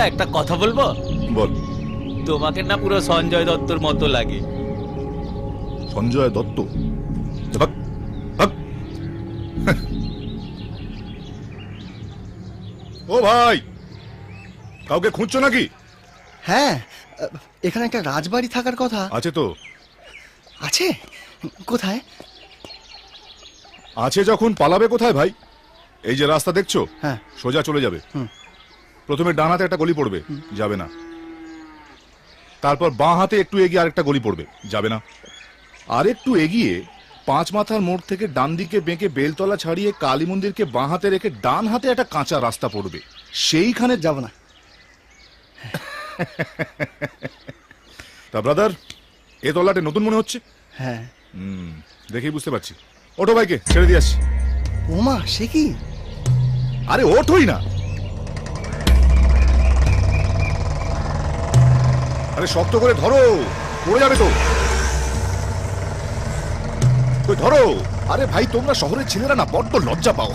বিশুদা একটা কথা বলব? বল। তোমাকে না পুরো সঞ্জয় দত্তর মতো লাগে। সঞ্জয় দত্ত। ও ভাই কাউকে খুঁজছো নাকি? হ্যাঁ এখানে একটা রাজবাড়ি থাকার কথা। আছে তো। আছে? কোথায়? আছে যখন পালাবে কোথায় ভাই? এই যে রাস্তা দেখছ? হ্যাঁ। সোজা চলে যাবে। হুম। প্রথমে ডান হাতে একটা গলি পড়বে যাবে না। তারপর বাঁ হাতে একটু এগিয়ে আরেকটা গলি পড়বে যাবে না। আর একটু এগিয়ে পাঁচ মাথার মোড় থেকে ডান দিকে বেঁকে বেলতলা ছাড়িয়ে কালী মন্দিরকে বাঁ হাতে রেখে ডান হাতে একটা কাঁচা রাস্তা পড়বে। সেইখানে যাব না। তা ব্রাদার এ তলাটে নতুন মনে হচ্ছে? হ্যাঁ। হুম দেখেই বুঝতে পারছি। ওঠো ভাইকে ছেড়ে দিয়ে আসছি। ওমা সে কি? আরে ওঠোই না। আরে শক্ত করে ধরো। পড়ে যাবে তো। ধরো। আরে ভাই তোমরা শহরের ছেলেরা না বড্ড লজ্জা পাও।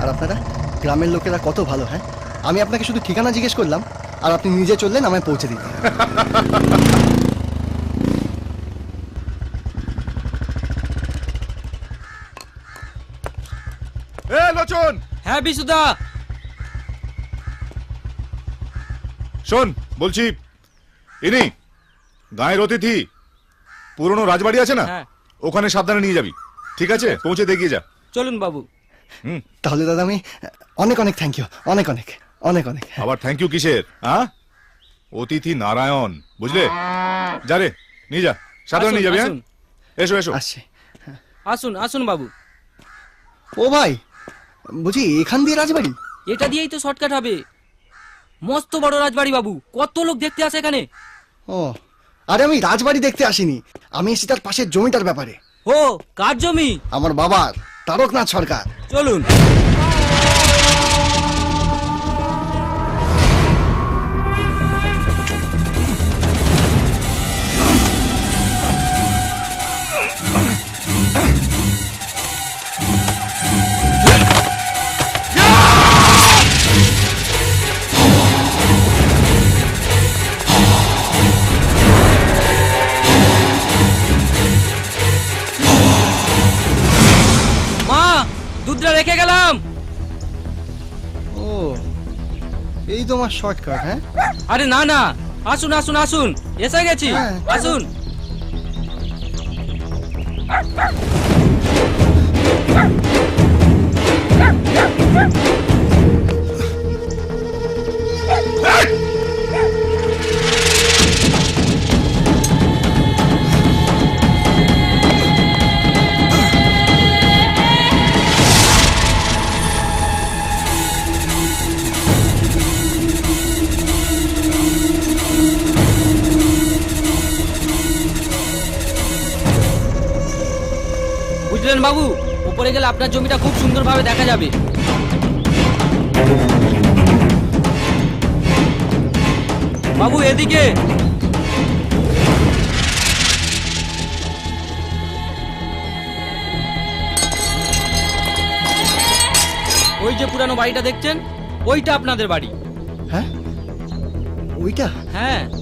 আর আপনারা? গ্রামের লোকেরা কত ভালো হ্যাঁ? আমি আপনাকে শুধু ঠিকানা জিজ্ঞেস করলাম আর আপনি নিজে চললেন আমায় পৌঁছে দিন। লোচন! হ্যাঁ বিশুদা। শোন বলছি ইনি গায়ের অতিথি। পুরনো রাজবাড়ি আছে না? হ্যাঁ। ওখানে সাবধানে নিয়ে যাবি। ঠিক আছে? পৌঁছে দেখিয়ে যা। চলুন বাবু। হুম। তাহলে দাদা আমি অনেক অনেক থ্যাংক ইউ অনেক অনেক অনেক অনেক। আবার থ্যাংক ইউ কিসের হ্যাঁ অতিথি নারায়ণ বুঝলে? যা রে নিয়ে যা। সাবধানে নিয়ে যাবি হ্যাঁ? এসো এসো। আসছি। আসুন আসুন বাবু। ও ভাই বুঝি এখান দিয়ে রাজবাড়ি? এটা দিয়েই তো শর্টকাট হবে। মস্ত বড় রাজবাড়ি বাবু কত লোক দেখতে আসে এখানে। ও আরে আমি রাজবাড়ি দেখতে আসিনি। আমি এসেছি তার পাশের জমিটার ব্যাপারে। ও কার জমি? আমার বাবার তারকনাথ সরকার। চলুন। রেখে গেলাম। ও এই তোমার শর্টকাট হ্যাঁ? আরে না না আসুন আসুন আসুন এসে গেছি হ্যাঁ। আসুন। আপনার জমিটা খুব সুন্দরভাবে দেখা যাবে। বাবু এদিকে। ওই যে পুরানো বাড়িটা দেখছেন? ওইটা আপনাদের বাড়ি। হ্যাঁ? ওইটা? হ্যাঁ।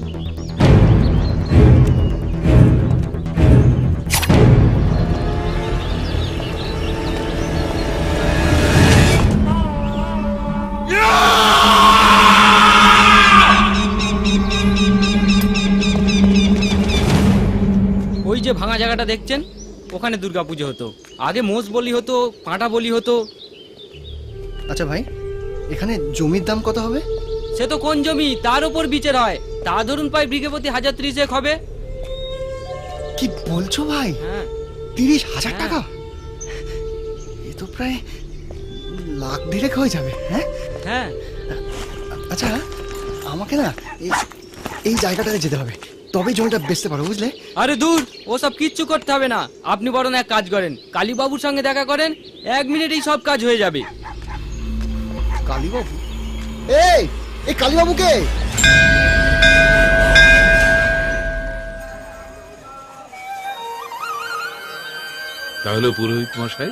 যে ভাঙা জায়গাটা দেখছেন ওখানে দুর্গাপুজো হতো। আগে মোষ বলি হতো পাঁটা বলি হতো। আচ্ছা ভাই এখানে জমির দাম কত হবে? সে তো কোন জমি? তার উপর বিচার হয়। তা ধরুন পাই বিঘে প্রতি হাজার ত্রিশেক হবে। কি বলছো ভাই? হ্যাঁ। তিরিশ হাজার হ্যাঁ। টাকা? এ তো প্রায় লাখ দেড়েক হয়ে যাবে হ্যাঁ? হ্যাঁ। আচ্ছা আমাকে না এই এই জায়গাটাতে যেতে হবে। তবেই জমিটা বেচতে পারো বুঝলে? আরে দূর ওসব কিচ্ছু করতে হবে না। আপনি বরং এক কাজ করেন কালীবাবুর সঙ্গে দেখা করেন এক মিনিটেই সব কাজ হয়ে যাবে। কালীবাবু? এই এই কালীবাবুকে! তাহলে পুরোহিত মশাই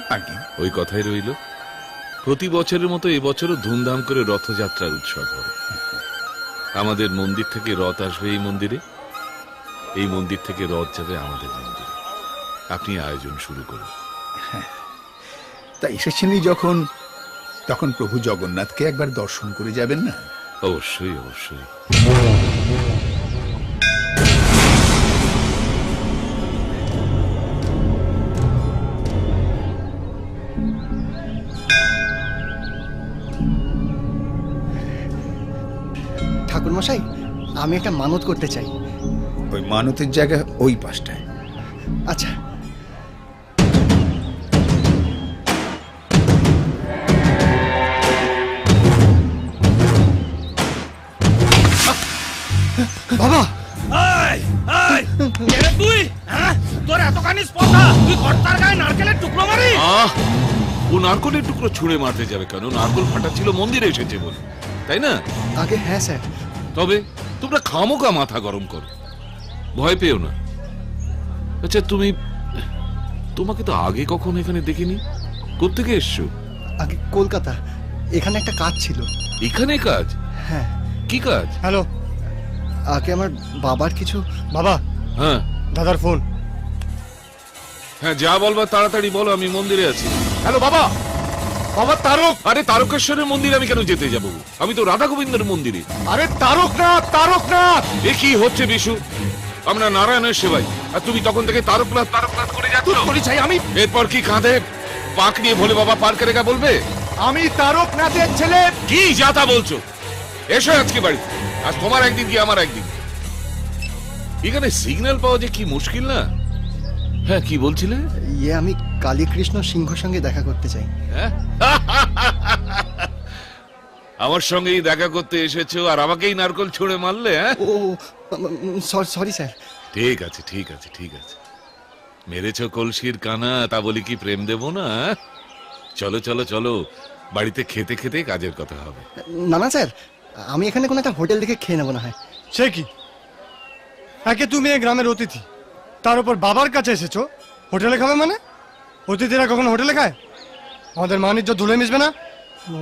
ওই কথাই রইল। প্রতি বছরের মতো এবছরও ধুমধাম করে রথযাত্রার উৎসব হবে। আমাদের মন্দির থেকে রথ আসবে এই মন্দিরে। এই মন্দির থেকে রথ যাবে আমাদের মন্দিরে। আপনি আয়োজন শুরু করুন। তা এসেছেনই যখন তখন প্রভু জগন্নাথকে একবার দর্শন করে যাবেন না? অবশ্যই অবশ্যই। ঠাকুরমশাই আমি একটা মানত করতে চাই। ওই মানতের জায়গা ওই পাশটায়। আচ্ছা। বাবা! তুই? হ্যাঁ? তোর এতখানি স্পর্ধা তুই কর্তার গায়ে নারকেলের টুকরো মারি আহ ও নারকলের টুকরো ছুঁড়ে মারতে যাবে কেন? নারকল ফাটা ছিল মন্দিরে এসেছে বলে তাই না? আগে হ্যাঁ স্যার। তবে তোমরা খামোকা মাথা গরম করো। ভয় পেও না। আচ্ছা তুমি তোমাকে তো আগে কখন এখানে দেখিনি? কোত্থেকে এসছো? আগে কলকাতা। এখানে একটা কাজ ছিল। এখানে কাজ? হ্যাঁ। কি কাজ? হ্যালো। আগে আমার বাবার কিছু বাবা। হ্যাঁ। দাদার ফোন। হ্যাঁ যা বলবার তাড়াতাড়ি বলো আমি মন্দিরে আছি। হ্যালো বাবা! বাবা তারক! আরে তারকেশ্বরের মন্দিরে আমি কেন যেতে যাব? আমি তো রাধা গোবিন্দের মন্দিরে। আরে তারকনাথ তারকনাথ! এ কি হচ্ছে বিশু? আমরা নারায়ণের সেবাই। আর তুমি তখন থেকে তারকনাথ তারকনাথ করে যাচ্ছ। আমি এরপর কি কাঁধে পাক নিয়ে ভোলে বাবা পার্কে রেখা বলবে? আমি তারকনাথের ছেলে। কি যাতা বলছো? এসো আজকে বাড়ি। আজ তোমার একদিন কি আমার একদিন? এখানে সিগন্যাল পাওয়া যে কি মুশকিল না? হ্যাঁ কি বলছিলে? ইয়ে আমি কালীকৃষ্ণ সিংহ সঙ্গে দেখা করতে চাই। হ্যাঁ? আমার সঙ্গেই দেখা করতে এসেছ আর আমাকেই নারকল ছুঁড়ে মারলে হ্যাঁ? ও সরি স্যার। ঠিক আছে ঠিক আছে ঠিক আছে। মেরেছ কলসির কানা তা বলি কি প্রেম দেব না হ্যাঁ? চলো চলো চলো বাড়িতে খেতে খেতে কাজের কথা হবে। না না স্যার আমি এখানে কোনো একটা হোটেল দেখে খেয়ে নেব না হয়। সে কি? একে তুমি এই গ্রামের অতিথি তার উপর বাবার কাছে এসেছ? হোটেলে খাবে মানে? অতিথিরা কখনো হোটেলে খায়? আমাদের মানিজ্য ধুলে মিশবে না? ও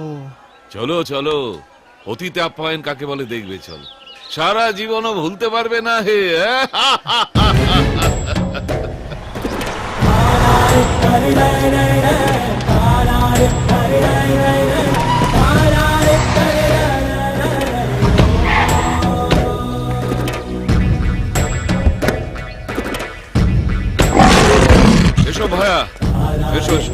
চলো চলো অতীতে আপ্যায়ন কাকে বলে দেখবে চলো। সারা জীবনও ভুলতে পারবে না হে হ্যাঁ? এসো ভায়া এসো এসো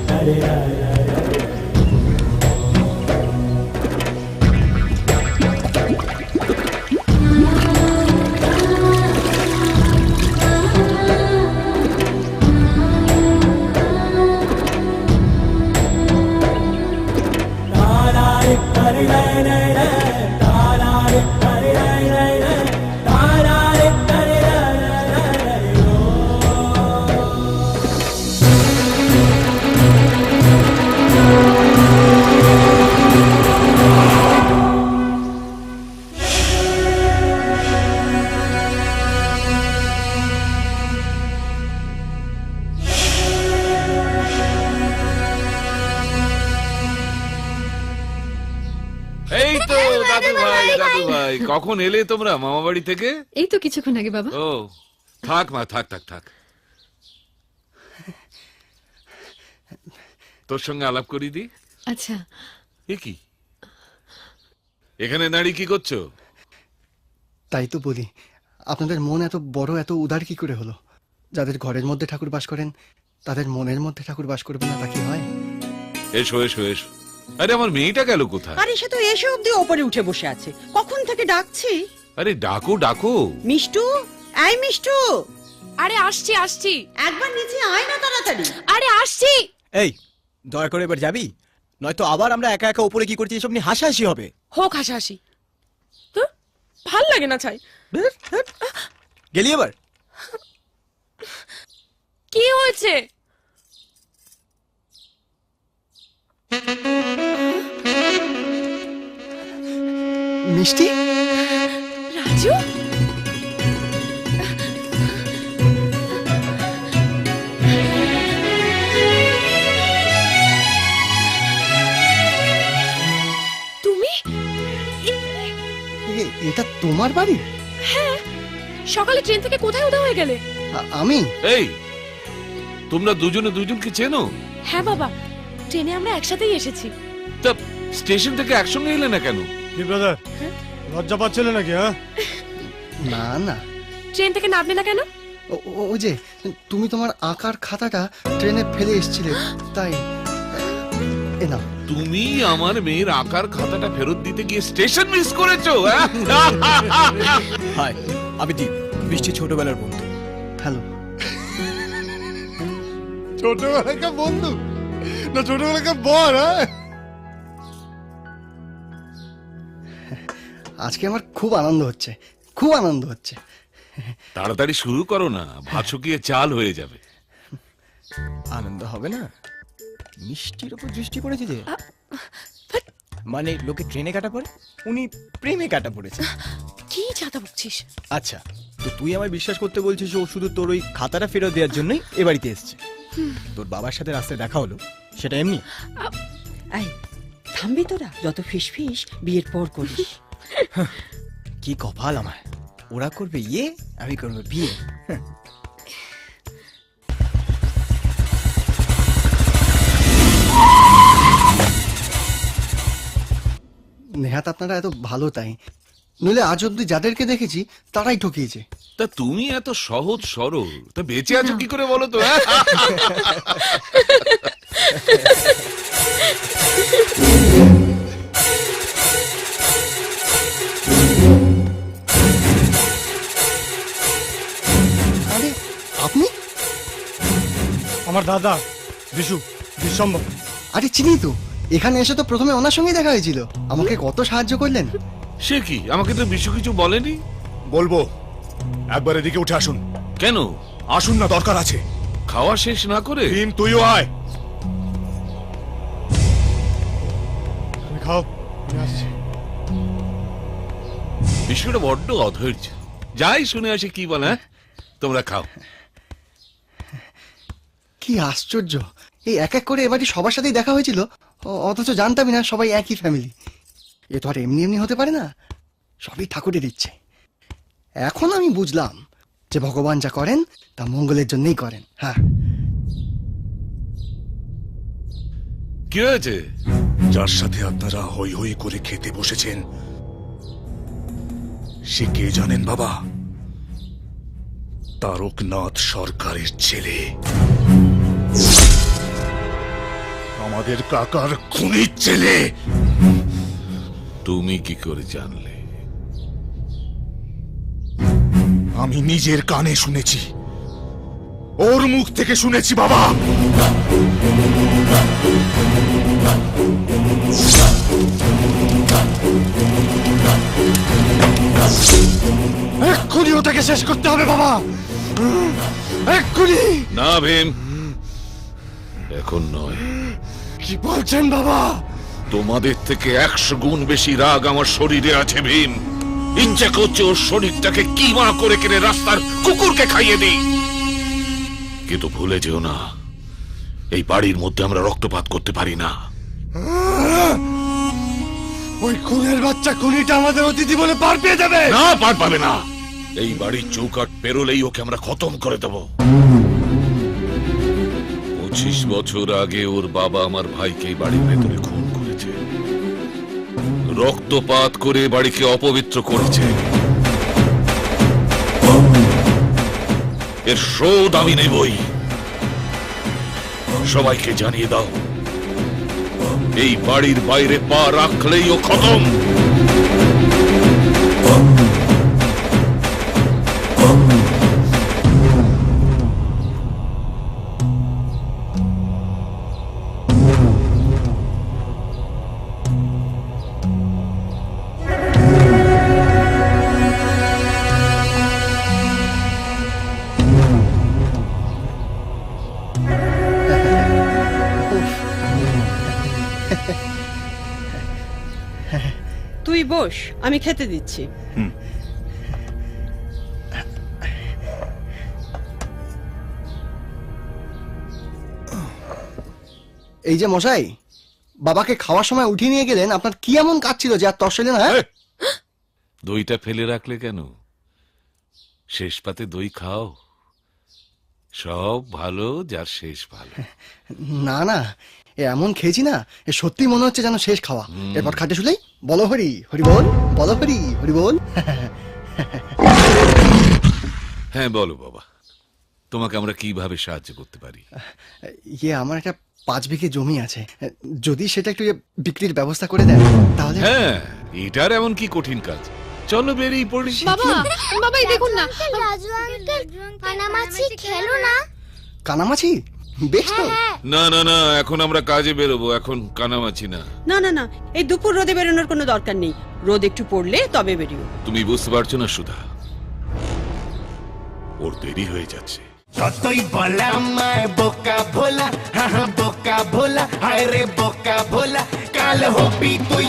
এলে তোমরা মামা বাড়ি থেকে? এই তো কিছুক্ষণ আগে বাবা। ও থাক মা থাক থাক থাক। তোর সঙ্গে আলাপ করি দি। আচ্ছা। এ কি? এখানে দাঁড়িয়ে কি করছ? তাই তো বলি আপনাদের মন এত বড় এত উদার কি করে হলো? যাদের ঘরের মধ্যে ঠাকুর বাস করেন তাদের মনের মধ্যে ঠাকুর বাস করবে না তা কি হয়? এসো এসো এসো। আরে আমার মেয়েটা গেল কোথায়? আরে সে তো এসে অব্দি ওপরে উঠে বসে আছে। কখন থেকে ডাকছি? আরে ডাকো ডাকো। মিষ্টু? এই মিষ্টু! আরে আসছি আসছি। একবার নিচে আয় না তাড়াতাড়ি। আরে আসছি। এই দয়া করে এবার যাবি? নয়তো আবার আমরা একা একা উপরে কি করছি এসব নিয়ে হাসাহাসি হবে? হোক হাসাহাসি। তো ভালো লাগে না ছাই। গেলি এবার? কি হয়েছে? মিষ্টি? রাজু? তুমি? এটা তোমার বাড়ি? হ্যাঁ। সকালে ট্রেন থেকে কোথায় উদা হয়ে গেলে? আমি? এই তোমরা দুজনে দুজনকে চেনো? হ্যাঁ বাবা ট্রেনে আমরা একসাথেই এসেছি। তা স্টেশন থেকে একসঙ্গে এলে না কেন? কি ব্রাদার? লজ্জা পাচ্ছিলে নাকি হ্যাঁ? না না। ট্রেন থেকে নামবে না কেন? ও- ও- ওই যে তুমি তোমার আঁকার খাতাটা ট্রেনে ফেলে এসেছিলে তাই। এ নাও। তুমি আমার মেয়ের আঁকার খাতাটা ফেরত দিতে গিয়ে স্টেশন মিস করেছ হ্যাঁ? হাই আমি দীপ বৃষ্টি ছোটবেলার বন্ধু। হ্যালো। ছোটবেলাকার বন্ধু? না ছোটবেলাকার বর হ্যাঁ? আজকে আমার খুব আনন্দ হচ্ছে খুব আনন্দ হচ্ছে। তাড়াতাড়ি শুরু করো না ভাত শুকিয়ে চাল হয়ে যাবে। আনন্দ হবে না? মিষ্টির উপর দৃষ্টি পড়েছে যে? মানে লোকে ট্রেনে কাটা পড়ে উনি প্রেমে কাটা পড়েছে। কি চাতা বকছিস? আচ্ছা তো তুই আমায় বিশ্বাস করতে বলছিস ও শুধু তোর ওই খাতাটা ফেরত দেওয়ার জন্যই এ বাড়িতে এসছে। তোর বাবার সাথে রাস্তায় দেখা হলো। সেটা এমনি? এই থামবি তোরা যত ফিস ফিস বিয়ের পর করিস। কি কপাল আমার। ওরা করবে ইয়ে আমি করব বিয়ে। নেহাত আপনারা এত ভালো তাই। নইলে আজ অব্দি যাদেরকে দেখেছি তারাই ঠকিয়েছে। তা তুমি এত সহজ সরল। তা বেঁচে আছো কি করে বলো তো হ্যাঁ? আরে আপনি? আমার দাদা বিশু বিশ্বম্বর আরে চিনি তো। এখানে এসে তো প্রথমে ওনার সঙ্গেই দেখা হয়েছিল। আমাকে কত সাহায্য করলেন? সে কি? আমাকে তো বিশ্ব কিছু বলেনি? বলব একবার এদিকে উঠে আসুন। কেন? আসুন না দরকার আছে। খাওয়া শেষ না করে? ভীম তুইও আয়। বড্ড অধৈর্য। যাই শুনে আসি কি বলে হ্যাঁ? তোমরা খাও। কি আশ্চর্য। এই এক এক করে এবারই সবার সাথেই দেখা হয়েছিল। অথচ জানতামই না সবাই একই ফ্যামিলি এ তো আর এমনি এমনি হতে পারে না। সবই ঠাকুরের ইচ্ছে। এখন আমি বুঝলাম যে ভগবান যা করেন তা মঙ্গলের জন্যই করেন। হ্যাঁ। কি হয়েছে? যার সাথে আপনারা হই হই করে খেতে বসেছেন সে কে জানেন বাবা? তারকনাথ সরকারের ছেলে। আমাদের কাকার খুনির ছেলে। তুমি কি করে জানলে? আমি নিজের কানে শুনেছি। ওর মুখ থেকে শুনেছি বাবা। এক্ষুনি ওটাকে শেষ করতে হবে বাবা। এক্ষুনি। না ভীম। এখন নয়। কি বলছেন বাবা? তোমাদের থেকে একশো গুণ বেশি রাগ আমার শরীরে আছে ভীম। ইচ্ছে করছে ওর শরীরটাকে কিমা করে কেড়ে রাস্তার কুকুরকে খাইয়ে দিই। কিন্তু ভুলে যেও না এই বাড়ির মধ্যে আমরা রক্তপাত করতে পারি না। ওই খুনের বাচ্চা খুনিটা আমাদের অতিথি বলে পার পেয়ে যাবে। না, পার পাবে না। এই বাড়ির চৌকাট পেরোলেই ওকে আমরা খতম করে দেব। পঁচিশ বছর আগে ওর বাবা আমার ভাইকে বাড়ির ভেতরে খুন করেছে। রক্তপাত করে বাড়িকে অপবিত্র করেছে। এর শোধ আমি নেবই। সবাইকে জানিয়ে দাও। এই বাড়ির বাইরে পা রাখলেই ও খতম। বস আমি খেতে দিচ্ছি। এই যে মশাই বাবাকে খাওয়ার সময় উঠিয়ে নিয়ে গেলেন আপনার কি এমন কাজ ছিল যে আর তসলেন হ্যাঁ? দইটা ফেলে রাখলে কেন? শেষ পাতে দই খাও। সব ভালো যার শেষ ভালো। না না এমন খেয়েছি না সত্যি মনে হচ্ছে যেন শেষ খাওয়া। এরপর খাটে শুলেই বলো হরি হরি বল বলো হরি হরি বল। হ্যাঁ বলো বাবা তোমাকে আমরা কীভাবে সাহায্য করতে পারি? ইয়ে আমার একটা পাঁচ বিঘে জমি আছে। যদি সেটা একটু বিক্রির ব্যবস্থা করে দেন তাহলে হ্যাঁ এটার এমন কি কঠিন কাজ? চলো বেরিয়ে পড়ি। বাবা বাবা এই দেখুন না। রাজু আঙ্কেল কানামাছি খেলো না? কানামাছি? বেশ তো। না না না এখন আমরা কাজে বেরোবো এখন কানামাছি না। না না না এই দুপুর রোদে বেরোনোর কোনো দরকার নেই। রোদ একটু পড়লে তবে বেরিও। তুমি বুঝতে পারছ না সুধা। ওর দেরি হয়ে যাচ্ছে। যতই বলা আমায় বোকা ভোলা হ্যাঁ হ্যাঁ বোকা ভোলা হায় রে বোকা ভোলা কাল হবি তুই